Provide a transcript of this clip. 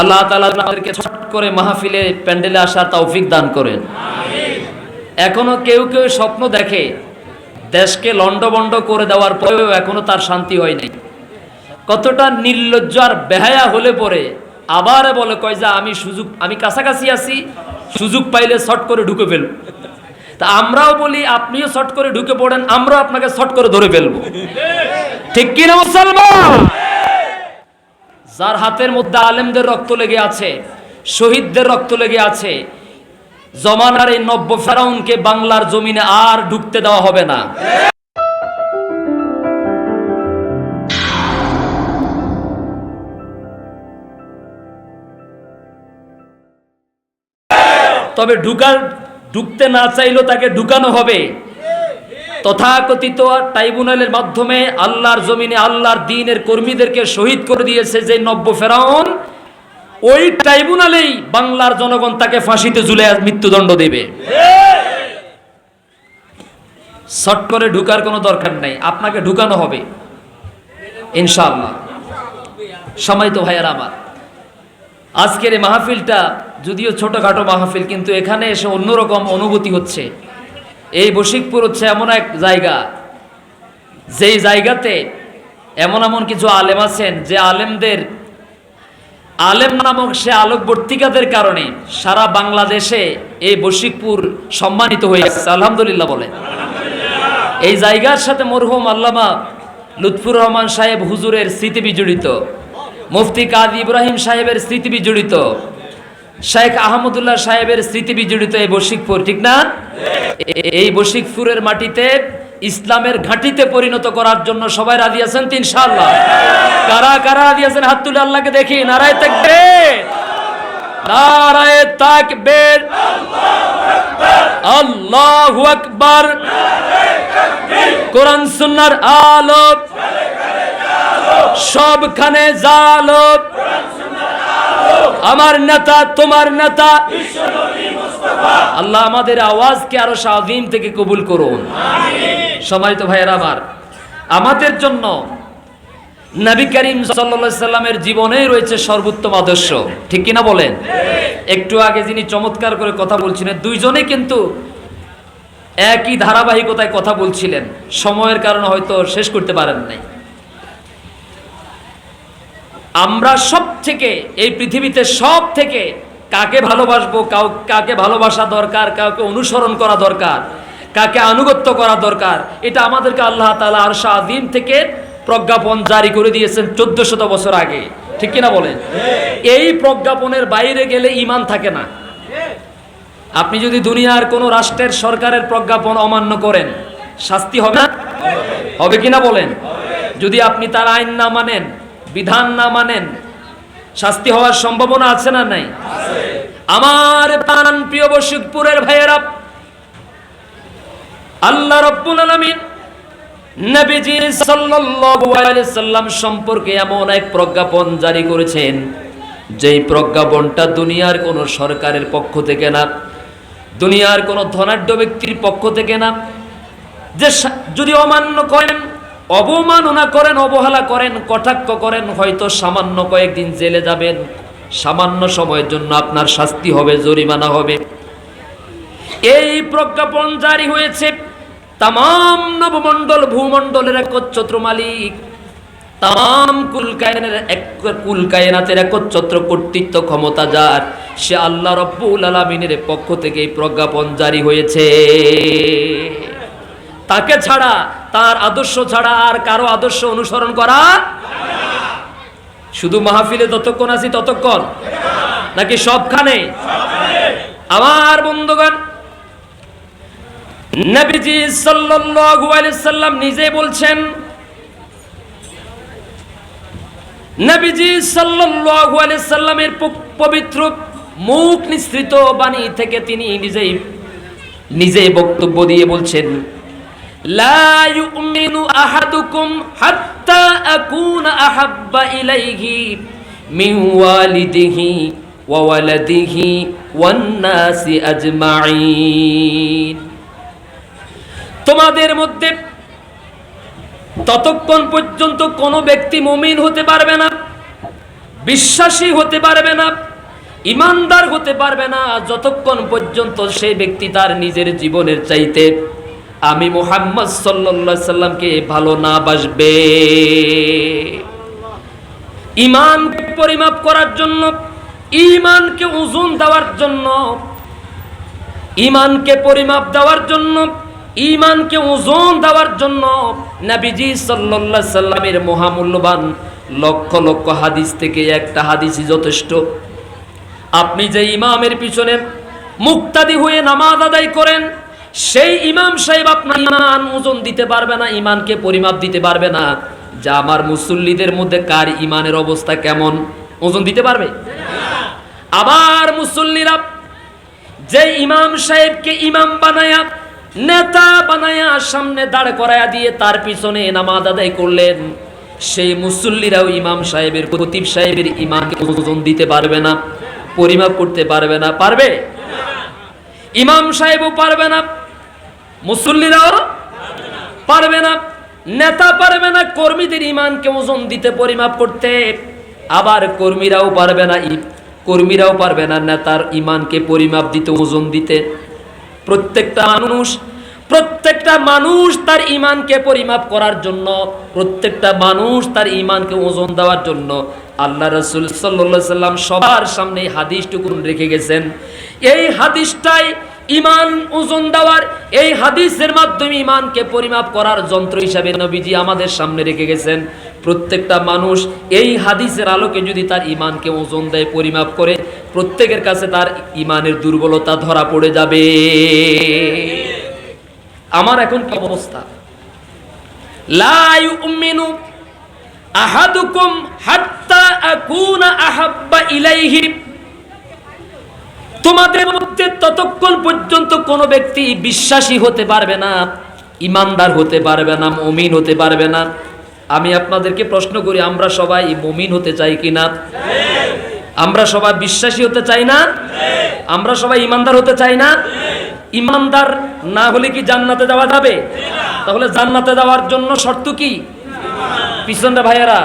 আল্লাহ তালা আমাদেরকে ছট করে মাহফিলে প্যান্ডেলে আসার তৌফিক দান করেন। এখনও কেউ কেউ স্বপ্ন দেখে দেশকে লণ্ডবণ্ড করে দেওয়ার পরেও এখনও তার শান্তি হয় নাই। কতটা নির্লজ্জ আর বেহায়া হলে পরে আবার বলে, কয় যে, আমি সুযোগ, আমি কাছাকাছি আছি, সুযোগ পাইলে শর্ট করে ঢুকে ফেলব। তা আমরাও বলি, আপনিও শর্ট করে ঢুকে পড়েন, আমরাও আপনাকে শর্ট করে ধরে ফেলব। ঠিক কিনা মুসলমান? যার হাতের মধ্যে আলেমদের রক্ত লেগে আছে, শহীদদের রক্ত লেগে আছে, জমানার এই নব্য ফেরাউনকে বাংলার জমিনে আর ঢুকতে দেওয়া হবে না। তবে ঢুকার, ঢুকতে না চাইলেও তাকে ঢুকানো হবে। তথাকথিত ট্রাইব্যুনালের মাধ্যমে আল্লাহর জমিনে আল্লাহর দিনের কর্মীদেরকে শহীদ করে দিয়েছে যে নব্য ফেরাউন, ওই ট্রাইব্যুনালেই বাংলার জনগণ তাকে ফাঁসিতে ঝুলে মৃত্যুদণ্ড দেবে। শর্ট করে ঢুকার কোনো দরকার নেই, আপনাকে ঢুকানো হবে। ইনশাআল্লাহ। সময় তো ভাইয়ার আমার, আজকের এই মাহফিলটা যদিও ছোটখাটো মাহফিল, কিন্তু এখানে এসে অন্যরকম অনুভূতি হচ্ছে। এই বশিকপুর হচ্ছে এমন এক জায়গা, যেই জায়গাতে এমন এমন কিছু আলেম আছেন যে আলেমদের, আলেম নামক সে আলোকবর্তিকাদের কারণে সারা বাংলাদেশে এই বশিকপুর সম্মানিত হয়ে গেছে। আলহামদুলিল্লাহ বলে এই জায়গার সাথে মরহুম আল্লামা লুৎফুর রহমান সাহেব হুজুরের স্মৃতি বিজড়িত, মুফতি কাদি ইব্রাহিম সাহেবের স্মৃতি বিজড়িত শেখ আহমদুল্লাহ সাহেবের স্মৃতি বিজড়িত এই বশিকপুর, ঠিক না? এই বশিকপুরের মাটিতে ইসলামের ঘাঁটিতে পরিণত করার জন্য সবাই রাজি আছেন ইনশাআল্লাহ? কারা কারা রাজি আছেন? হাত তুলে আল্লাহকে দেখি। নারায় থাকবে নারায় তাকবীর। আল্লাহু আকবার। কোরআন সুন্নাহর আলো সবখানে জালো আমার নেতা, তোমার নেতা। আল্লাহ আমাদের আওয়াজকে আরও স্বাধীন থেকে কবুল করুন। সময় তো ভাইয়ের আমার। আমাদের জন্য নবী করিম সাল্লামের জীবনেই রয়েছে সর্বোত্তম আদর্শ। ঠিক কিনা বলেন? একটু আগে যিনি চমৎকার করে কথা বলছিলেন, দুইজনে কিন্তু একই ধারাবাহিকতায় কথা বলছিলেন। সময়ের কারণে হয়তো শেষ করতে পারেন নাই। আমরা সব থেকে এই পৃথিবীতে সব থেকে কাকে ভালোবাসবো, কাউ, কাকে ভালোবাসা দরকার, কাউকে অনুসরণ করা দরকার, কাকে আনুগত্য করা দরকার, এটা আমাদেরকে আল্লাহ তালা আর দিন থেকে প্রজ্ঞাপন জারি করে দিয়েছেন চোদ্দ শত বছর আগে। ঠিক কিনা বলেন? এই প্রজ্ঞাপনের বাইরে গেলে ইমান থাকে না। আপনি যদি দুনিয়ার কোনো রাষ্ট্রের সরকারের প্রজ্ঞাপন অমান্য করেন, শাস্তি হবে না? হবে কিনা বলেন? যদি আপনি তার আইন না মানেন বিধান না মানেন, শাস্তি হওয়ার সম্ভাবনা আছে না নাই? আমার প্রাণ প্রিয় বশিকপুরের ভাইয়েরা, আল্লাহ রব্বুল আলামিন নবীজি সাল্লাম সম্পর্কে এমন এক প্রজ্ঞাপন জারি করেছেন, যেই প্রজ্ঞাপনটা দুনিয়ার কোন সরকারের পক্ষ থেকে না, দুনিয়ার কোন ধনাঢ্য ব্যক্তির পক্ষ থেকে না, যে যদি অমান্য করেন অবমাননা করেন, অবহেলা করেন, কটাক্ষ করেন, হয়তো সামান্য কয়েকদিন জেলে যাবেন। সামান্য সময়ের জন্য আপনার শাস্তি হবে, জরিমানা হবে। এই প্রজ্ঞাপন জারি হয়েছে তাম নবমণ্ডল, ভূমণ্ডলের একচ্ছত্র মালিক। তাম কুলকায়নের এক কুলকায়নাতের একচ্ছত্র কর্তৃত্ব ক্ষমতা যার। সে আল্লাহ রব্বুল আলমিনের পক্ষ থেকে এই প্রজ্ঞাপন জারি হয়েছে। তাকে ছাড়া, তার আদর্শ ছাড়া আর কারও আদর্শ অনুসরণ করা শুধু মাহফিলে যতক্ষণ আছি ততক্ষণ? নাকি সবখানে? আমার বন্ধুগণ, নবীজি সাল্লাল্লাহু আলাইহি সাল্লাম নিজে বলছেন, নবীজি সাল্লাল্লাহু আলাইহি সাল্লামের পবিত্র মুখ নিঃসৃত বাণী থেকে তিনি নিজেই নিজেই বক্তব্য দিয়ে বলছেন আহাব্বা তোমাদের মধ্যে ততক্ষণ পর্যন্ত কোনো ব্যক্তি মুমিন হতে পারবে না, বিশ্বাসী হতে পারবে না, ইমানদার হতে পারবে না, যতক্ষণ পর্যন্ত সেই ব্যক্তি তার নিজের জীবনের চাইতে আমি মোহাম্মদ সাল্লা সাল্লামকে ভালো না বাসবে। ইমান পরিমাপ করার জন্য ইমানকে ওজন দেওয়ার জন্য ইমানকে পরিমাপ দেওয়ার জন্য ইমানকে ওজন দেওয়ার জন্য নবীজি সাল্লাল্লাহু সাল্লামের মহামূল্যবান লক্ষ লক্ষ হাদিস থেকে একটা হাদিসই যথেষ্ট। আপনি যে ইমামের পিছনে মুক্তাদি হয়ে নামাজ আদায় করেন সেই ইমাম সাহেব আপনার ইমান ওজন দিতে পারবে না, ইমানকে পরিমাপ দিতে পারবে না। যা আমার মুসল্লিদের মধ্যে কার ইমানের অবস্থা কেমন, ওজন দিতে পারবে? আবার মুসল্লিরা যে ইমাম সাহেবকে ইমাম বানায়া, নেতা বানায়া সামনে দাঁড় করায়া দিয়ে তার পিছনে নামাজ আদায় করলেন, সেই মুসল্লিরাও ইমাম সাহেবের, খতিব সাহেবের ইমানকে ওজন দিতে পারবে না, পরিমাপ করতে পারবে না, পারবে? ইমাম সাহেবও পারবে না। মুসল্লিরাও পারবে না, নেতা পারবে না, কর্মীদের ইমানকে ওজন দিতে, পরিমাপ করতে। আবার কর্মীরাও পারবে না কর্মীরাও পারবে না নেতার ইমানকে পরিমাপ দিতে, ওজন দিতে। প্রত্যেকটা মানুষ প্রত্যেকটা মানুষ তার ইমানকে পরিমাপ করার জন্য, প্রত্যেকটা মানুষ তার ইমানকে ওজন দেওয়ার জন্য। আল্লাহ রসুল সাল্লা সাল্লাম সবার সামনে হাদিসটুকুন রেখে গেছেন। এই হাদিসটাই ইমান ওজন দেওয়ার এই হাদিসের মাধ্যমে ইমানকে পরিমাপ করার যন্ত্র হিসাবে নবীজি আমাদের সামনে রেখে গেছেন। প্রত্যেকটা মানুষ এই হাদিসের আলোকে যদি তার ইমানকে ওজন দেয়, পরিমাপ করে, প্রত্যেকের কাছে তার ইমানের দুর্বলতা ধরা পড়ে যাবে। আমার এখন কি অবস্থা? আহাদুকুম হাত্তা আকুনা আহাব্বা ইলাইহি তোমাদের মধ্যে ততক্ষণ পর্যন্ত কোনো ব্যক্তি বিশ্বাসী হতে পারবে না, ইমানদার হতে পারবে না, মমিন হতে পারবে না। আমি আপনাদেরকে প্রশ্ন করি, আমরা সবাই মমিন হতে চাই কি না? আমরা সবাই বিশ্বাসী হতে চাই না? আমরা সবাই ইমানদার হতে চাই না? ইমানদার না হলে কি জান্নাতে যাওয়া যাবে? তাহলে জান্নাতে যাওয়ার জন্য শর্ত কি? পিছনটা ভাইয়েরা